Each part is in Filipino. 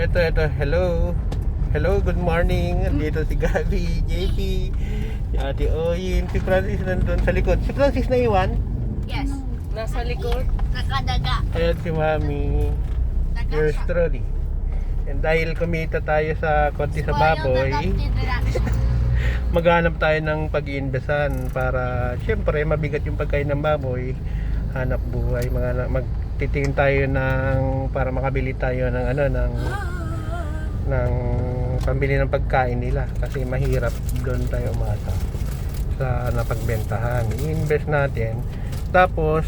Ito, ito. Hello. Hello, good morning. Dito si Gabi, JP, si Ate Oyin, si Francis nandun sa likod. Si Francis na iwan. Yes. Nasa likod. Nakadaga. Ayan si Mami. Yours truly. And dahil kumita tayo sa konti sa baboy, maghanap tayo ng pag-iinbesan para syempre mabigat yung pagkain ng baboy hanap buhay. Mga magtitingin tayo ng para makabili tayo ng ano ng ng pambili ng pagkain nila. Kasi mahirap doon tayo umasa sa napagbentahan. I-invest natin. Tapos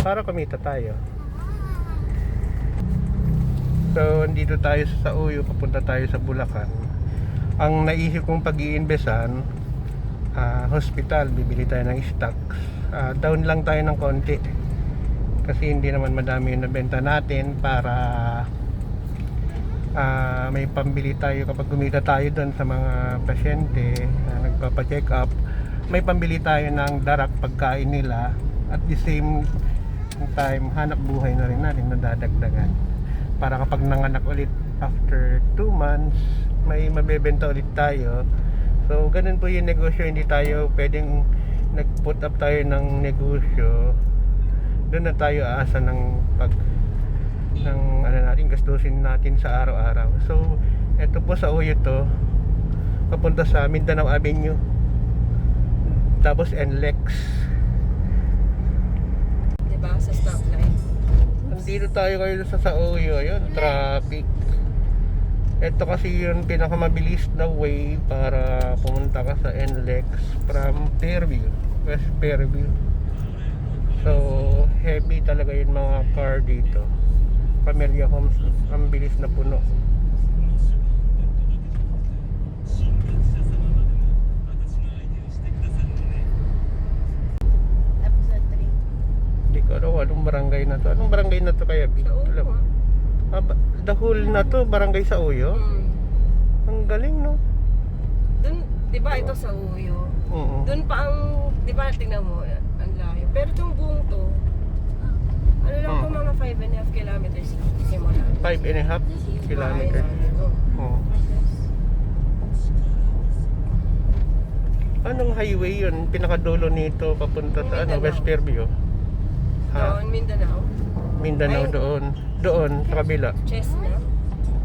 para kumita tayo. So andito tayo sa Uyo papunta tayo sa Bulacan. Ang naisip kong pag iinbesan ah, hospital. Bibili tayo ng stocks Ah, down lang tayo ng konti. Kasi hindi naman madami yung nabenta natin para ah, may pambili tayo kapag kumita tayo doon sa mga pasyente na nagpapa-check up. May pambili tayo ng darak pagkain nila. At the same time hanap buhay na rin natin nadadagdagan. Para kapag nanganak ulit after 2 months may mabebenta ulit tayo. So ganun po yung negosyo. Hindi tayo pwedeng nag-put up tayo ng negosyo doon na tayo aasa ng pag ng ano natin gastusin natin sa araw-araw so eto po sa Uyo to papunta sa Mindanao Avenue tapos NLEX Diba? Sa stoplight. Nandito tayo kayo sa sa Uyo, yun, traffic. Ito kasi yung pinakamabilis na way para pumunta ka sa NLEX from Fairview, West Fairview. So, heavy talaga yung mga car dito. Pamilya homes, ang bilis na puno. Hindi ko alam anong barangay na to. Anong barangay na to kaya? Bi? Sa ulo. Alam? Ah, ba- the whole na to, barangay sa Uyo? Hmm. Ang galing, no? Di ba ito sa Uyo? Oo. Dun pa ang, di ba tingnan mo, ang layo. Pero itong buong to, ano lang po mga 5 and a half kilometers simula. Five and a half kilometer. Oo. Anong highway yun? Pinakadulo nito papunta sa ano. West Fairview? Ha? Doon, Mindanao. Mindanao Ay. doon. Doon, sa kabila. Chestnut.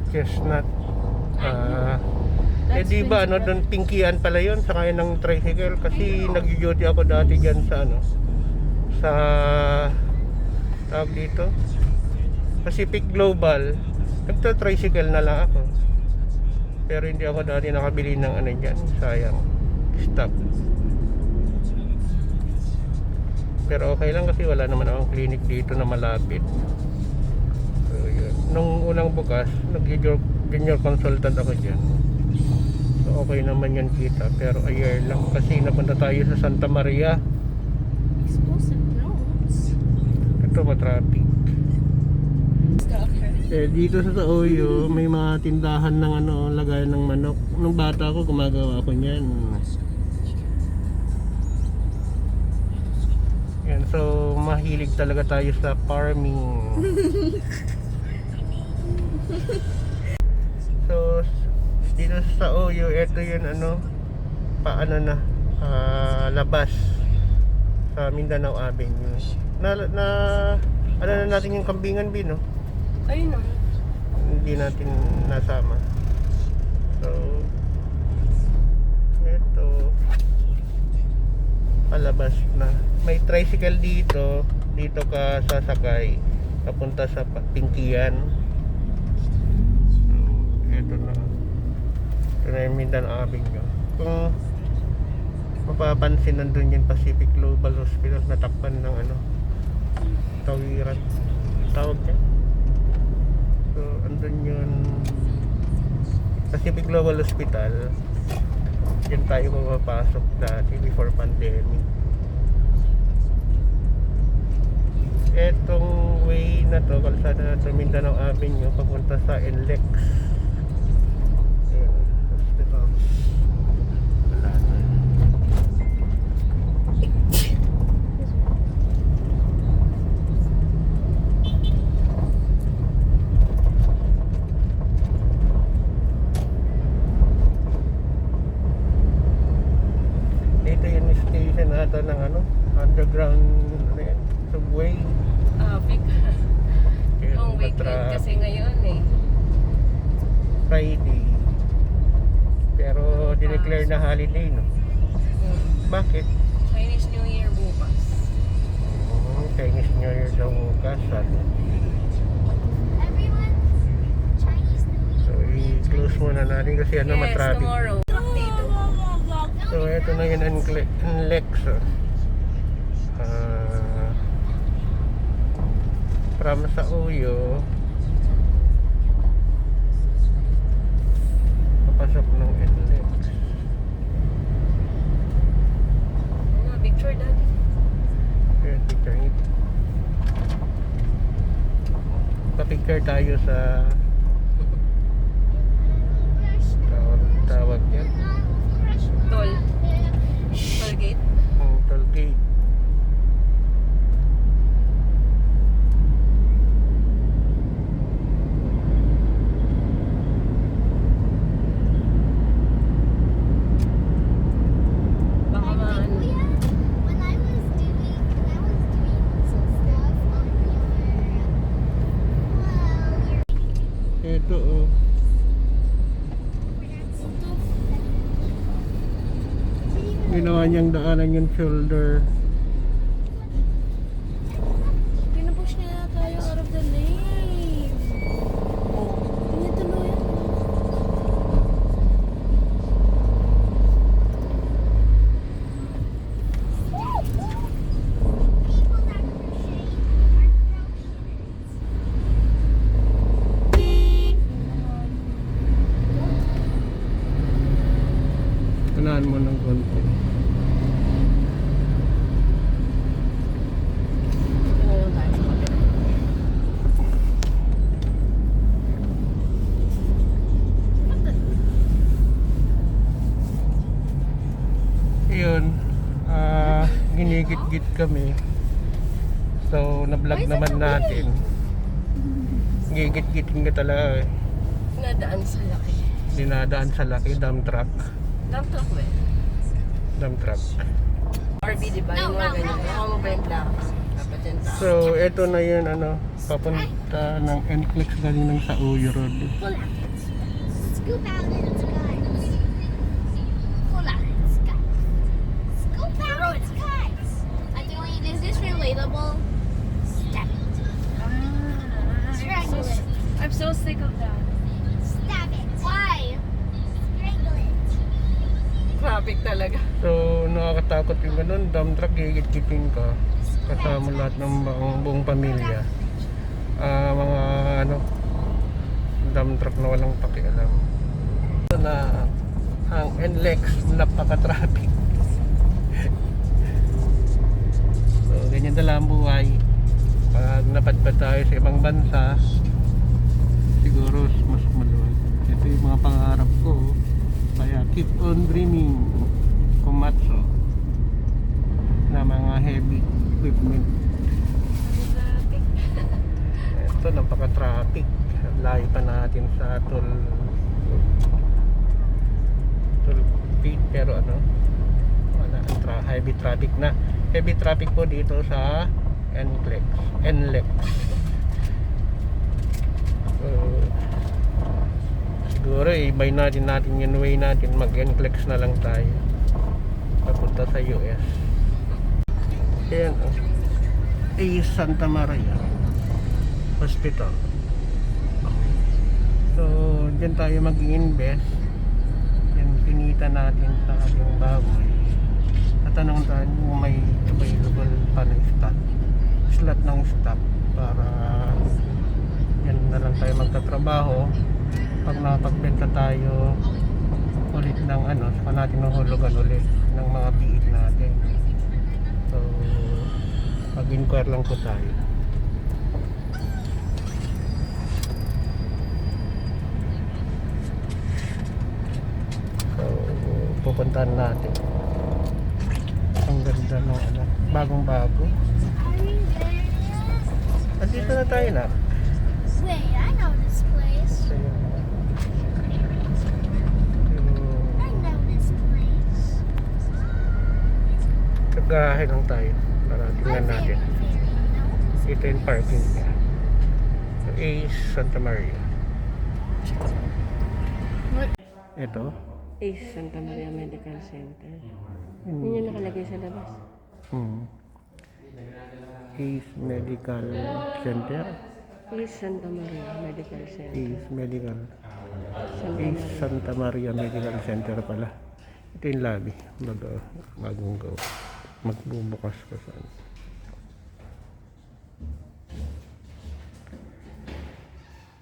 Chestnut. Ah. Eh di ba ano doon Pinkian pala yun sa kaya ng tricycle kasi nag-duty ako dati diyan sa ano sa tawag dito? Pacific Global. Nagta tricycle na lang ako. Pero hindi ako dati nakabili ng ano diyan sayang stop. Pero okay lang kasi wala naman akong clinic dito na malapit. So yun. Nung unang bukas nag-junior junior consultant ako dyan okay naman yan kita pero a year lang kasi napunta tayo sa Santa Maria ito matraffic eh, dito sa Taoyo, may mga tindahan ng ano, lagayan ng manok. Nung bata ko, gumagawa ako niyan. Yan, so mahilig talaga tayo sa farming. dito sa Taoyo, ito yun ano, paano na, ah, labas sa Mindanao Avenue. Na, na, ano na natin yung kambingan bin, no? Ayun na. hindi natin nasama so ito palabas na may tricycle dito dito ka sasakay papunta sa Pinkian so, ito na ito na yung kung mapapansin nandun yung Pacific Global Hospital natakpan ng ano tawiran. Tawag niya? So, andun yun. Pacific Global Hospital Diyan tayo pumapasok dati before pandemic. Etong way na to, kalsada na to, Mindanao Avenue Papunta sa NLEX Ayan, hospital Wala na yata ng ano, underground ano yan, subway. Ah, big. Matra- kasi ngayon eh. Friday. Pero dineclare na holiday, no? Hmm. Bakit? Chinese New Year bukas. Oh, Chinese New Year daw bukas. Ano? Everyone's Chinese New So, i-close muna natin kasi ano, yes, matraffic. tomorrow. Dito. So, ito na yun ang Cle- ang Lex. oh. Ah, from sa Uyo, papasok ng NLEX. Mga picture dati. Ayan, picture. Pa-picture tayo sa tawag, tawag yan. Toll. Toll gate. Ang toll gate. Baka maano. When I was doing, when I was doing some stuff on your, well, your Ito oh. Ginawa niyang daanan yung shoulder. Pinupush niya na tayo out of the lane. Oh. Hindi tuloy. Unahan mo ng konti. Ngayon tayo sa kabila. Yun, ah, ginigit-git kami. So, na-vlog naman natin. Gigit-gitin ka talaga eh. Nadaan sa laki. Dinadaan sa laki, dump truck. Dump truck ba eh? Dump truck. RV di ba? Yung mga ganyan. Baka mo ba yung plaka? So, eto na yun, ano, papunta ng NCLEX galing ng sa Uyo Road. Pull out. Scoop dump truck, gigit-gitin ka. Kasama lahat ng buong, buong pamilya. Ah, mga ano, dump truck na walang pakialam. Na ang NLEX, napaka-traffic. so, ganyan na lang ang buhay. Pag napadpad tayo sa ibang bansa, siguro mas maluwag. Ito yung mga pangarap ko. Kaya keep on dreaming kumatso na mga heavy equipment. Traffic. Ito, napaka-traffic. Layo pa natin sa toll toll gate pero ano wala tra heavy traffic na heavy traffic po dito sa NLEX NLEX so, siguro ibay natin natin yung way natin mag NCLEX na lang tayo papunta sa US yan oh. A Santa Maria Hospital. So dyan tayo mag-invest. Yung pinita natin sa ating baboy. Tatanong tayo kung may available pa na stock. Slot ng stock para yan na lang tayo magtatrabaho. Pag nakapagbenta tayo ulit ng ano saka natin nahulugan ulit ng mga biit natin so mag-inquire lang po tayo so pupuntahan natin ang ganda ng ano bagong bago Are you there? Andito na tayo na. Wait, I know this place. So, yung, Garahe lang tayo para tingnan natin. Ito yung parking niya. So, Ace Santa Maria. Ito. Ace Santa Maria Medical Center. Hmm. Yun yung nakalagay sa labas. Hmm. Ace Medical Center. Ace Santa Maria Medical Center. Ace Medical. Santa Ace. Santa Maria Medical Center pala. Ito yung lobby. Bagong go. Magbubukas ko saan.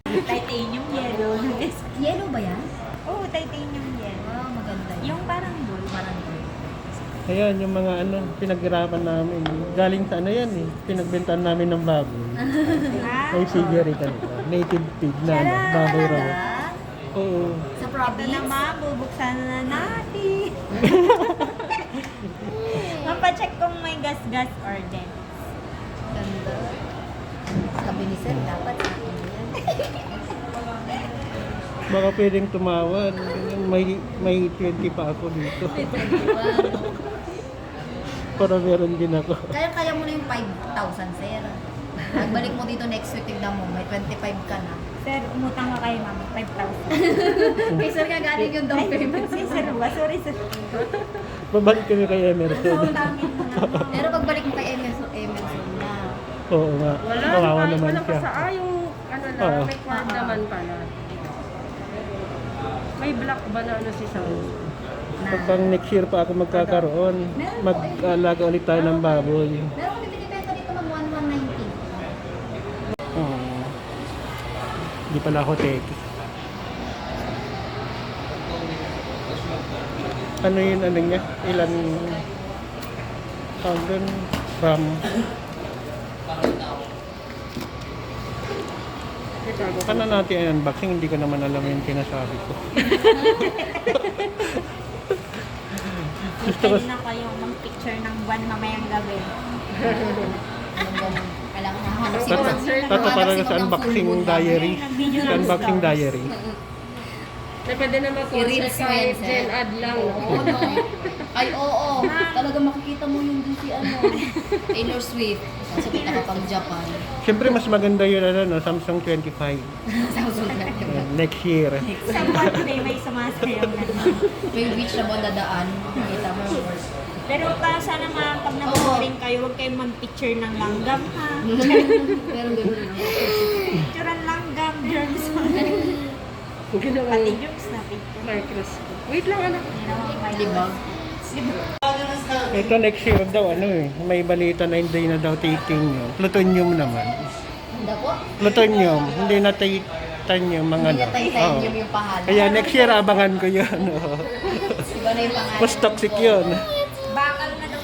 Titanium yellow. Yellow ba yan? Oo, oh, titanium yellow. Ah, maganda. Yung parang gold. Parang gold. Ayan, yung mga ano, pinaghirapan namin. Galing sa ano yan eh. Pinagbentahan namin ng baboy. May figure ka nito. Native pig na ano, baboy raw. Oo. Sa Ito province? naman, bubuksan na natin. Mampacheck kung may gas-gas or dent. Ganda. Sabi ni Sir, dapat sa akin yan. Baka pwedeng tumawad. May, may 20 pa ako dito. Para meron din ako. Kaya-kaya mo na yung 5,000, Sir. Pagbalik mo dito next week, tignan mo, may 25 ka na. Sir, umutang ka kay mama, 5,000. Kay Sir nga galing yung down payment. Si sir ba? Sorry, sir. Babalik kami kay Emerson. Na. Pero pagbalik mo kay Emerson, Emerson na. Oo nga. Wala, Kawawa naman wala pa siya. sa, ah, yung ano lang, Oo. may cord naman pala. May black ba na ano si Sam? Pag next year pa ako magkakaroon, mag-alaga ulit tayo ng baboy. Meron kami binibenta dito mag 1190. Oo. Hindi pala ako teki. Ano yun, ano niya? Ilan tawag doon? Ram. Paano natin ang unboxing? Hindi ko naman alam yung sinasabi ko. Gusto ko, Pwede na kayong mag-picture ng buwan mamayang gabi. Ganun? Kailangan na Tata, tata para sa unboxing diary. Sa unboxing diary. Na pwede na yan, kahit Ad lang. Oo, no? Ay, oo. Talaga makikita mo yung si ano, Taylor Swift. Kasi kita ka pang Japan. Siyempre mas maganda yun ano, no? Samsung 25. Samsung na. Ayan, Next year. Sa birthday may sumasayaw na. May beach na ba dadaan? Makita mo yung worst. Pero pa sana mga pag nabuboring kayo, huwag kayong mag-picture ng langgam ha. Pero gano'n lang. Huwag Pati jokes na picture. microscope. Wait lang anak. Libag. Ito next year daw ano eh. May balita na hindi na daw taking yun. Plutonium naman. Hindi po. Plutonium, hindi na titanium mga Hindi ano. na tayo Oo. yung yung pahala. Kaya next year abangan ko yun. oo. Iba na yung pangalan. Mas toxic yun. Bakal na daw.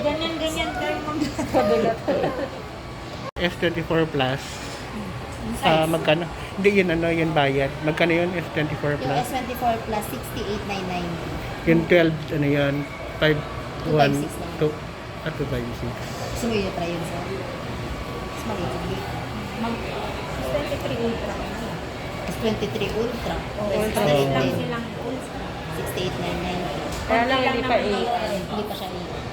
Ganyan-ganyan kayo mag S24 Plus. Ah, magkano? Hindi yun ano, yun bayad. Magkano yun S24 Yung Plus? S24 plus 68,990. Yung 12, ano yun? 5, 1, 256 2, at 256. Gusto mo yung try yun sir? Mas maliit. mag 23 ultra. Mas 23 Ultra. Plus palit lang 68,990. silang ultra. 68,990. Kaya lang hindi pa naman 8. Hindi pa siya 8.